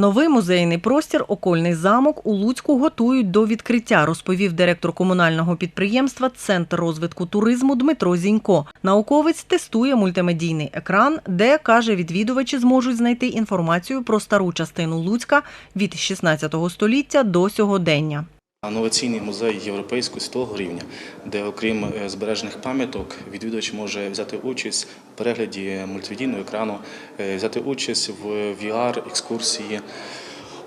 Новий музейний простір Окольний замок у Луцьку готують до відкриття, розповів директор комунального підприємства Центр розвитку туризму Дмитро Зінько. Науковець тестує мультимедійний екран, де каже, відвідувачі зможуть знайти інформацію про стару частину Луцька від 16 століття до сьогодення. Інноваційний музей європейського світового рівня, де окрім е, збережених пам'яток, відвідувач може взяти участь в перегляді мультимедійного екрану, е, взяти участь в VR-екскурсії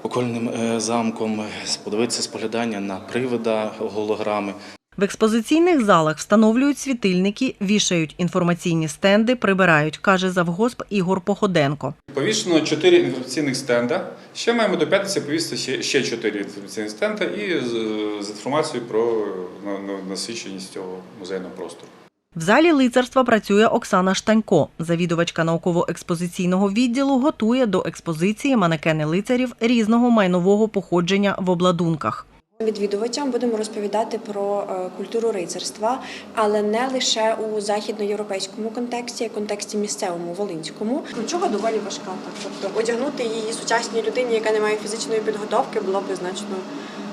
окольним е, замком, подивитися споглядання на привида голограми. В експозиційних залах встановлюють світильники, вішають інформаційні стенди, прибирають, каже завгосп Ігор Походенко. Повішено 4 інформаційних стенда. Ще маємо до п'ятниці повісити ще, ще 4 інформаційних стенда і з, інформацією про на- на- насиченість цього музейного простору. В залі лицарства працює Оксана Штанько. Завідувачка науково-експозиційного відділу готує до експозиції манекени лицарів різного майнового походження в обладунках. Відвідувачам будемо розповідати про е, культуру рицарства, але не лише у західноєвропейському контексті, а й контексті місцевому волинському. нічого доволі важка. Тобто одягнути її сучасній людині, яка не має фізичної підготовки, було б значно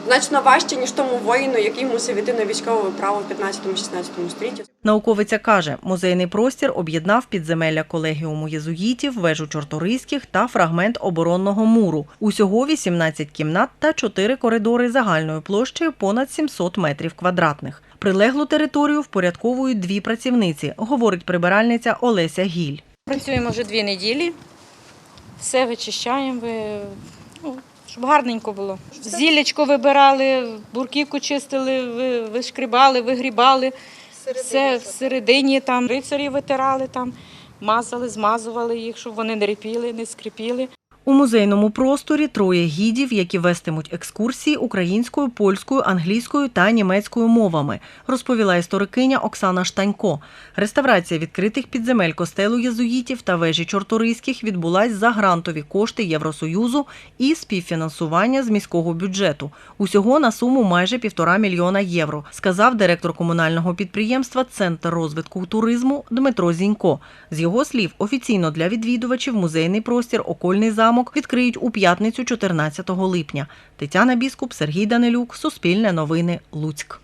значно важче ніж тому воїну, який мусив іти на військове право в 15-16 столітті. Науковиця каже, музейний простір об'єднав підземелля колегіуму єзуїтів, вежу чорторийських та фрагмент оборонного муру. Усього 18 кімнат та 4 коридори загальною площею понад 700 метрів квадратних. Прилеглу територію впорядковують дві працівниці, говорить прибиральниця Олеся Гіль. Працюємо вже дві неділі, все вичищаємо, ну, щоб гарненько було. Зіллячко вибирали, бурківку чистили, ви- вишкрібали, вигрібали. Все всередині там рицарі витирали, там, мазали, змазували їх, щоб вони не ріпіли, не скрипіли. У музейному просторі троє гідів, які вестимуть екскурсії українською, польською, англійською та німецькою мовами, розповіла історикиня Оксана Штанько. Реставрація відкритих підземель костелу єзуїтів та вежі чорторийських відбулась за грантові кошти Євросоюзу і співфінансування з міського бюджету. Усього на суму майже півтора мільйона євро, сказав директор комунального підприємства Центр розвитку туризму Дмитро Зінько. З його слів, офіційно для відвідувачів музейний простір Окольний замок відкриють у п'ятницю 14 липня. Тетяна Біскуп, Сергій Данилюк, Суспільне новини, Луцьк.